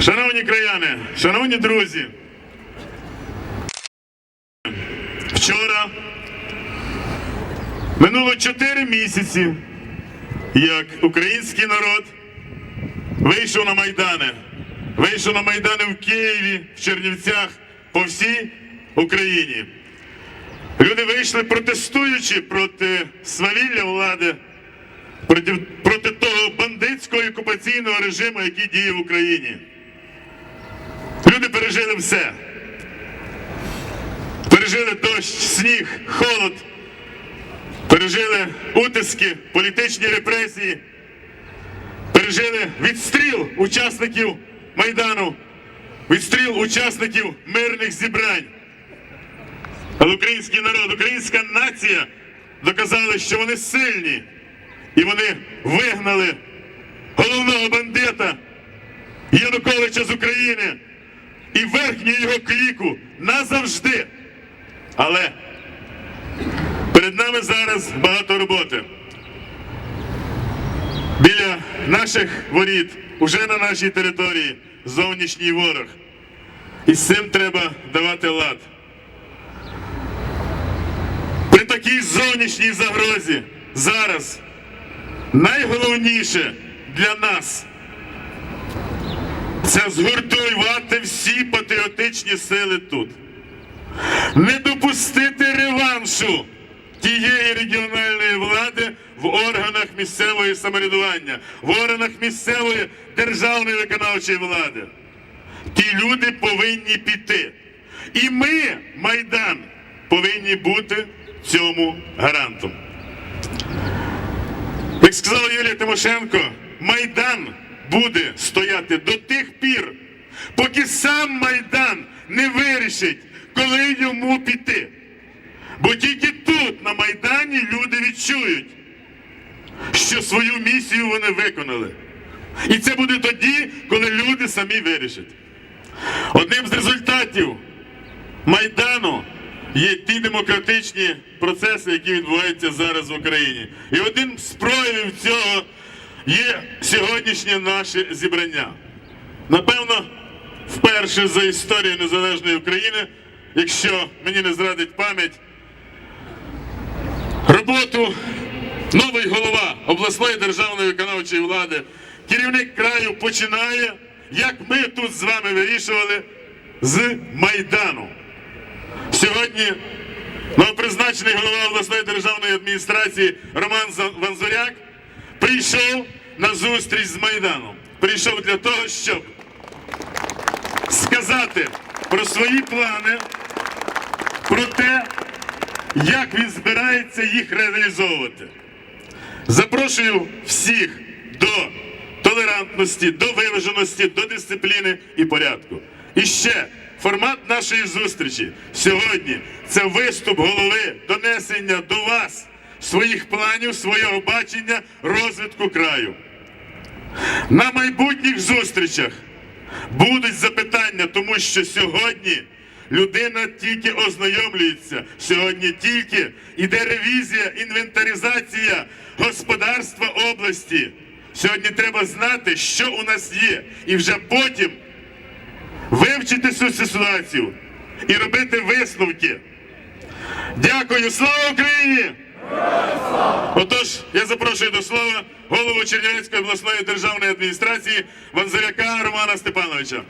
Шановні краяни, шановні друзі, вчора минуло 4 місяці, як український народ вийшов на Майдани. Вийшов на Майдани в Києві, в Чернівцях, по всій Україні. Люди вийшли протестуючи проти свавілля влади, проти, проти того бандитського окупаційного режиму, який діє в Україні. Люди пережили все. Пережили дощ, сніг, холод, пережили утиски, політичні репресії, пережили відстріл учасників Майдану, відстріл учасників мирних зібрань. Але український народ, українська нація доказали, що вони сильні. І вони вигнали головного бандита Януковича з України і верхню його кліку назавжди. Але перед нами зараз багато роботи. Біля наших воріт, уже на нашій території, зовнішній ворог. І з цим треба давати лад. При такій зовнішній загрозі зараз найголовніше для нас це згуртувати всі патріотичні сили тут. Не допустити реваншу тієї регіональної влади в органах місцевої самоврядування, в органах місцевої державної виконавчої влади. Ті люди повинні піти. І ми, Майдан, повинні бути цьому гарантом. Як сказала Юлія Тимошенко, Майдан буде стояти до тих пір, поки сам Майдан не вирішить, коли йому піти. Бо тільки тут, на Майдані, люди відчують, що свою місію вони виконали. І це буде тоді, коли люди самі вирішать. Одним з результатів Майдану є ті демократичні процеси, які відбуваються зараз в Україні. І одним з проявів цього є сьогоднішнє наше зібрання. Напевно, вперше за історію незалежної України, якщо мені не зрадить пам'ять, роботу новий голова обласної державної виконавчої влади, керівник краю починає, як ми тут з вами вирішували, з Майдану. Сьогодні новопризначений голова обласної державної адміністрації Роман Ванзуряк прийшов на зустріч з Майданом. Прийшов для того, щоб сказати про свої плани, про те, як він збирається їх реалізовувати. Запрошую всіх до толерантності, до виваженості, до дисципліни і порядку. І ще формат нашої зустрічі сьогодні це виступ голови, донесення до вас своїх планів, свого бачення розвитку краю. На майбутніх зустрічах будуть запитання, тому що сьогодні людина тільки ознайомлюється. Сьогодні тільки іде ревізія, інвентаризація господарства області. Сьогодні треба знати, що у нас є, і вже потім вивчити цю ситуацію і робити висновки. Дякую, слава Україні! Отож, я запрошую до слова голову Чернівецької обласної державної адміністрації Ванзаряка Романа Степановича.